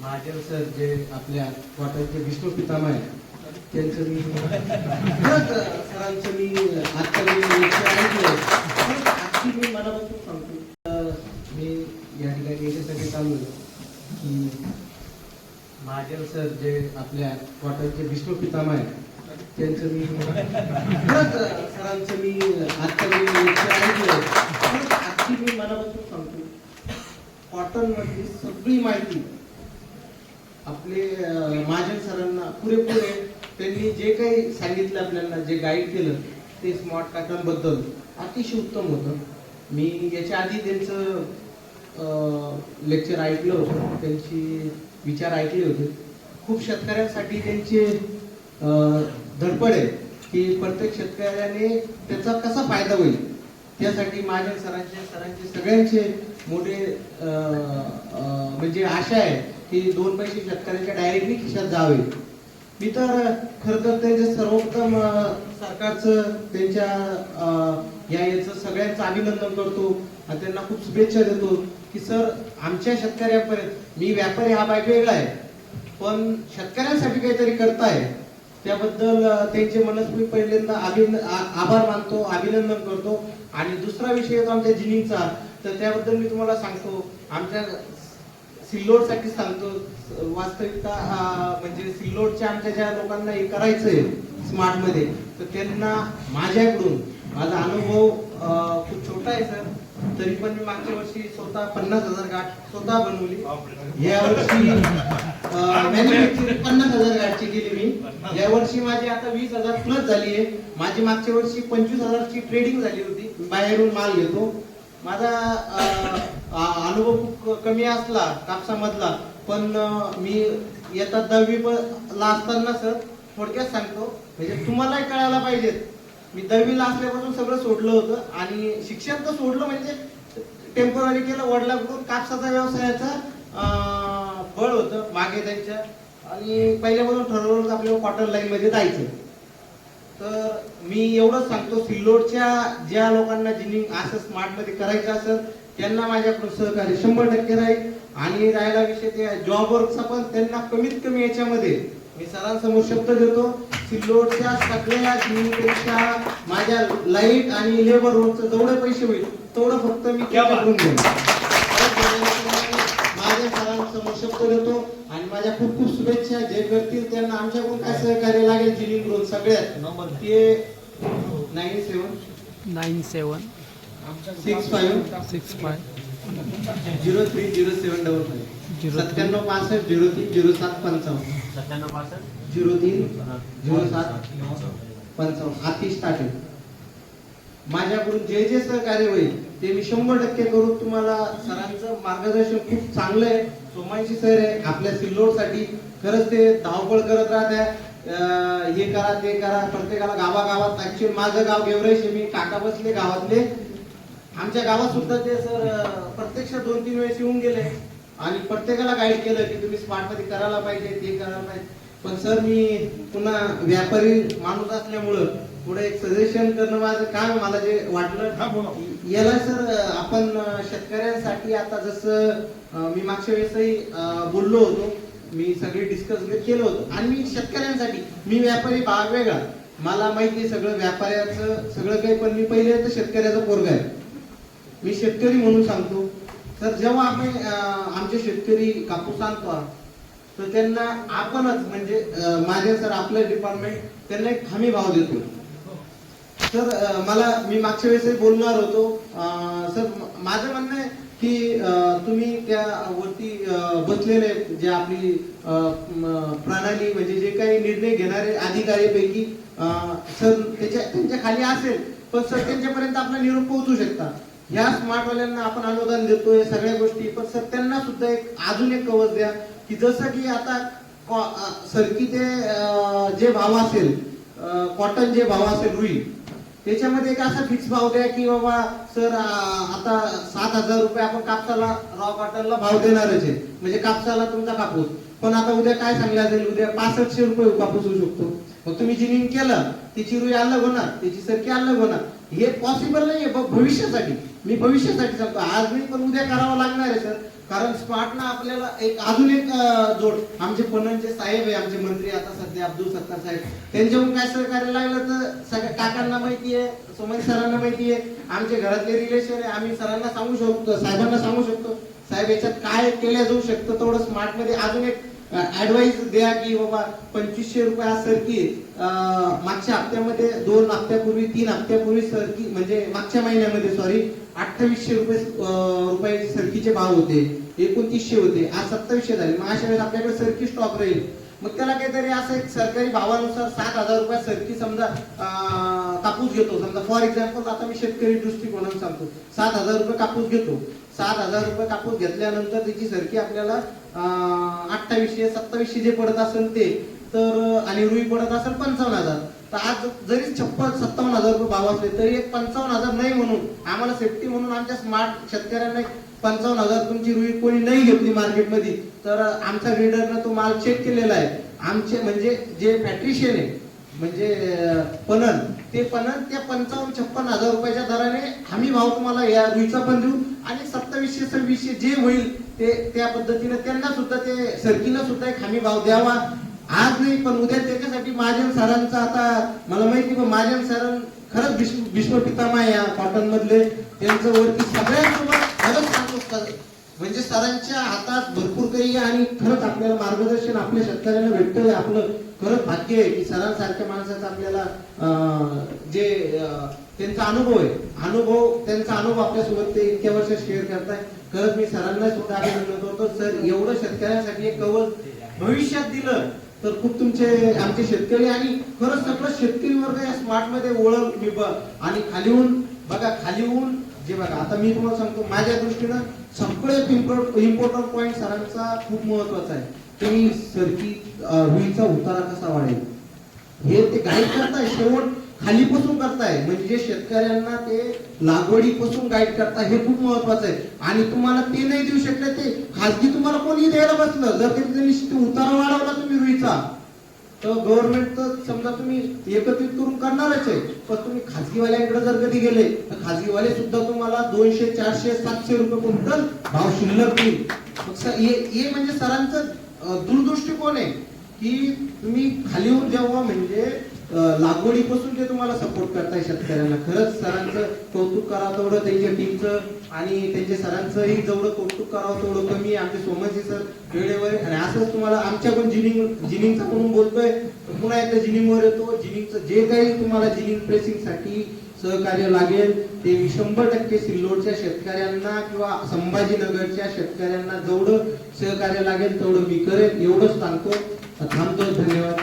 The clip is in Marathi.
महादेव सर जे आपल्या वाटाचे विष्णू पितामह आहे त्यांचं मी खरंच सरांचं मी आजकाल मी ऐकलं मी मनापासून सांगतो मी या ठिकाणी याच्यासाठी चालू की महादेव सर जे आपल्या वाटाचे विष्णू पितामह आहे त्यांचं मी खरंच सरांचं मी आजकाल मी ऐकलं मी मनापासून सांगतो कॉटन मधली सगळी माहिती आपले महाजन सरांना पुरेपूर त्यांनी जे काही सांगितलं आपल्याला जे गाईड केलं ते स्मार्ट पॅटर्न अतिशय उत्तम होतं. मी याच्या आधी त्यांचं लेक्चर ऐकलं होतं. त्यांची विचार ऐकले होते. खूप शेतकऱ्यांसाठी त्यांचे धडपड आहे की प्रत्येक शेतकऱ्याने त्याचा कसा फायदा होईल? त्यासाठी महाजन सरांचे सरांचे सगळ्यांचे मोठे म्हणजे आशा आहे की दोन पैसे शेतकऱ्याच्या डायरेक्टली खिशात जावे. मी तर खर तर त्यांचे सर्वोत्तम सरकारच सरकारचं त्यांच्या अं, या याचं सगळ्यांचं अभिनंदन करतो आणि त्यांना खूप शुभेच्छा देतो की सर आमच्या शेतकऱ्यापर्यंत मी व्यापारी हा बाईक वेगळा आहे पण शेतकऱ्यांसाठी काहीतरी करताय. त्याबद्दल त्यांचे त्यांचे मी पहिल्यांदा अभिन आभार मानतो अभिनंदन करतो. आणि दुसरा विषय येतो आमच्या जिनिंगचा तर त्याबद्दल मी तुम्हाला सांगतो. आमच्या सिल्लोडसाठी सांगतो. वास्तविकता म्हणजे सिल्लोडच्या आमच्या ज्या लोकांना हे करायचंय स्मार्टमध्ये तर त्यांना माझ्याकडून माझा अनुभव खूप छोटा आहे सर. तरी पण मी मागच्या वर्षी स्वतः पन्नास हजार गाठ स्वतः बनवली. या वर्षी मॅन्युफॅक्चरिंग पन्नास हजार गाठची केली मी. या वर्षी माझी आता वीस हजार प्लस झाली आहे. माझी मागच्या वर्षी पंचवीस हजारची ट्रेडिंग झाली होती. बाहेरून माल घेतो. माझा अनुभव खूप कमी असला कापसामधला पण मी येतात दहावी ला असताना सर थोडक्यात सांगतो. म्हणजे तुम्हालाही कळायला पाहिजे मी दहावीला असल्यापासून सगळं सोडलं होतं आणि शिक्षण तर सोडलं म्हणजे टेंपररी केलं वडिलांकडून. कापसाचा व्यवसायाचा बळ होतं मागे त्यांच्या. आणि पहिल्यापासून ठरवलं आपल्याला कॉटर लाईन मध्ये जायचं. तर मी एवढंच सांगतो सिल्लोडच्या ज्या लोकांना जिनिंग असं स्मार्टमध्ये करायचं असेल त्यांना माझ्याकडून सहकार्य शंभर टक्के राहील आणि राहिला विषय ते जॉब वर्कचा पण त्यांना कमीत कमी याच्यामध्ये मी सरांसमोर शब्द देतो सिल्लोडच्या सगळ्या जिनिंगपेक्षा माझ्या लाइट आणि लेबर वर्कचं जेवढे पैसे होईल तेवढं फक्त मी. करून घेईन माझ्या सरांसमोर शब्द देतो आणि माझ्या खूप खूप शुभेच्छा. जे करतील त्यांना आमच्याकडून काय सहकार्य लागेल जिनिंग करून सगळ्यात. ते nine seven. Nine seven. Six five. Six five zero three zero seven double five. सत्त्याण्णव पासष्ट झिरो तीन झिरो सात पंचावन्न. सत्त्याण्णव पासष्ट? झिरो तीन झिरो सात पंचावन्न. आती स्टार्टिंग माझ्याकडून जे जे सहकार्य होईल ते मी शंभर टक्के करू तुम्हाला सरांचं मार्गदर्शन खूप चांगलं आहे. सोमांशी सर आहे आपल्या सिल्लोडसाठी खरंच ते धावपळ करत राहत्या हे करा ते करा प्रत्येकाला गावागावात ऍक्च्युअली माझं गाव गेवराईचे मी काका बसले गावातले. आमच्या गावात सुद्धा ते सर प्रत्यक्ष दोन तीन वेळेस येऊन गेले. आणि प्रत्येकाला गाईड केलं की तुम्ही स्मार्टमध्ये करायला पाहिजे ते करायला पाहिजे. पण सर मी पुन्हा व्यापारी माणूस असल्यामुळं पुढे एक सजेशन करणं माझं काम. मला जे. वाटलं याला सर आपण शेतकऱ्यांसाठी आता जसं मी मागच्या वेळेसही बोललो होतो. मी सगळे डिस्कस केलं होतं. आणि मी शेतकऱ्यांसाठी मी व्यापारी भाग वेगळा. मला माहिती आहे सगळं व्यापाऱ्याचं सगळं काही पण मी पहिले तर शेतकऱ्याचा पोरगा आहे. मी शेतकरी म्हणून सांगतो. तर जेव्हा आपण अं, आमचे शेतकरी कापूस आणतो तर त्यांना आपणच म्हणजे अं, माझे सर आपलं डिपार्टमेंट त्यांना एक हमी भाव देतो. सर मला मी मागच्या वेळेस बोलणार होतो. सर माझं म्हणणं आहे की तुम्ही त्या वरती बसलेले जे आपली प्रणाली म्हणजे जे काही निर्णय घेणारे अधिकारी पैकी सर त्याच्या त्यांच्या खाली असेल पण सर त्यांच्यापर्यंत आपला निरोप पोहोचू शकता. ह्या स्मार्ट वाल्यांना आपण अनुदान देतोय सगळ्या गोष्टी पण सर त्यांना सुद्धा एक अजून एक कवच द्या की जसं की आता कॉ- अं, सरकीचे जे भाव असेल कॉटन जे भाव असेल रुई त्याच्यामध्ये एक असा फिक्स भाव द्या की बाबा सर आता सात हजार रुपये आपण कापसाला रॉ कॉटनला भाव देणारच आहे. म्हणजे कापसाला तुमचा कापूस. पण आता उद्या काय सांगला जाईल उद्या पासष्टशे रुपये कापूस होऊ शकतो. मग तुम्ही जिनिंग केलं तिची रुई अलग होणार त्याची सरकी अलग होणार हे पॉसिबल नाहीये. आहे भविष्यासाठी. मी भविष्यासाठी सांगतो. आज नाही पण उद्या करावं लागणार आहे सर कारण स्मार्टनं आपल्याला एक अजून एक जोड. आमचे पणनचे साहेब आहे आमचे मंत्री आता सध्या अब्दुल सत्तार साहेब. त्यांच्याकडून काय सहकार्य लागलं तर सगळ्या काकांना माहिती आहे सोमन सरांना माहिती आहे. आमचे घरातले रिलेशन आहे आम्ही सरांना सांगू शकतो साहेबांना सांगू शकतो. साहेब याच्यात काय केलं जाऊ शकतं तेवढं स्मार्टमध्ये अजून एक ऍडवाईस द्या की बाबा पंचवीसशे रुपये आज सरकी मागच्या हप्त्यामध्ये दोन हप्त्यापूर्वी तीन हप्त्यापूर्वी सरकी म्हणजे मागच्या महिन्यामध्ये सॉरी अठ्ठावीसशे रुपये रुपये रुपयाचे सरकीचे भाव होते एकोणतीसशे होते आज सत्तावीसशे झाले. मग अशा वेळेस आपल्याकडे सरकी स्टॉक राहील. मग त्याला काहीतरी असं एक सरकारी भावानुसार सात हजार रुपये सरकी समजा कापूस घेतो. समजा फॉर एक्झाम्पल आता मी शेतकरी दृष्टिकोनात सांगतो. सात हजार रुपये कापूस घेतो. सात हजार रुपये कापूस घेतल्यानंतर त्याची सरकी आपल्याला अठ्ठावीसशे सत्तावीसशे जे पडत असेल ते तर आणि रुई पडत असेल पंचावन्न हजार. तर आज जरी छप्पन सत्तावन्न हजार रुपये भाव असले तरी एक पंचावन्न हजार नाही म्हणून आम्हाला सेफ्टी म्हणून आमच्या स्मार्ट शेतकऱ्यांना पंचावन्न हजार तुमची रुई कोणी नाही घेतली मार्केटमध्ये तर आमच्या रीडरनं तो माल चेक केलेला आहे. आमचे म्हणजे जे फॅट्रिशियन आहे म्हणजे पणन ते पणन त्या पंचावन्न छप्पन हजार रुपयाच्या दराने हमी भाव तुम्हाला या रुईचा पण देऊ. आणि सत्तावीसशे सव्वीसशे जे होईल ते त्या पद्धतीने त्यांना सुद्धा ते सरकीला सुद्धा एक हमी भाव द्यावा. आज नाही पण उद्या त्याच्यासाठी महाजन सरांचा आता मला माहिती महाजन सरां खरंच भीष्म भीष्म पितामा या कॉटन मधले. त्यांचं वरती सगळ्यात म्हणजे सरांच्या हातात भरपूर काही आहे आणि खरंच आपल्याला मार्गदर्शन आपल्या शेतकऱ्यांना भेटतंय. आपलं खरंच भाग्य आहे की सरांसारख्या माणसाचा आपल्याला अं, जे त्यांचा अनुभव आहे. अनुभव त्यांचा अनुभव आपल्यासोबत ते इतक्या वर्ष शेअर करताय. खरंच मी सरांना सुद्धा अभिनंदन करतो. सर एवढं शेतकऱ्यांसाठी एक कवच भविष्यात दिलं तर खूप तुमचे आमचे शेतकरी आणि खरंच सगळं शेतकरी वर्ग या स्मार्टमध्ये ओळख मी ब- आणि खालीहून बघा खालीहून जे बघा आता मी तुम्हाला सांगतो माझ्या दृष्टीनं सगळे इम्पॉर्टंट पॉईंट सरांचा खूप महत्त्वाचा आहे. तुम्ही सरकी रुईचा उतारा कसा वाढेल? हे ते गाईड करताय शेवट खालीपासून करताय. म्हणजे शेतकऱ्यांना ते लागवडीपासून गाईड करताय हे खूप महत्वाचं आहे. आणि तुम्हाला ते नाही देऊ शकले ते खासगी तुम्हाला कोणी द्यायला बसलं. जर त्यांनी ते उतारा वाढवला तुम्ही रुईचा तर गव्हर्नमेंट तर समजा तुम्ही एकत्रित करून करणारच आहे. पण तुम्ही खाजगीवाल्यांकडे जर कधी गेले तर खाजगीवाले सुद्धा तुम्हाला दोनशे चारशे सातशे रुपये क्विंटल भाव शिल्लक देईल. हे म्हणजे सरांचं दूरदृष्टिकोन आहे की तुम्ही खालीहून जेव्हा म्हणजे लागवडीपासून जे तुम्हाला सपोर्ट करताय शेतकऱ्यांना. खरंच सरांचं कौतुक करावं तेवढं त्यांच्या टीमचं आणि त्यांच्या सरांचंही जेवढं कौतुक करावं तेवढं कमी आमचे सोमनजी सर वेळेवर आणि असंच तुम्हाला आमच्या पण जिनिंग जिनिंगचा म्हणून बोलतोय. पुन्हा एकदा जिनिंगवर येतो. जिनिंगचं जे काही तुम्हाला जिनिंग प्रेसिंगसाठी सहकार्य लागेल ते शंभर टक्के सिल्लोडच्या शेतकऱ्यांना किंवा संभाजीनगरच्या शेतकऱ्यांना जेवढं सहकार्य लागेल तेवढं मी करेन. एवढंच सांगतो. थांबतो. धन्यवाद.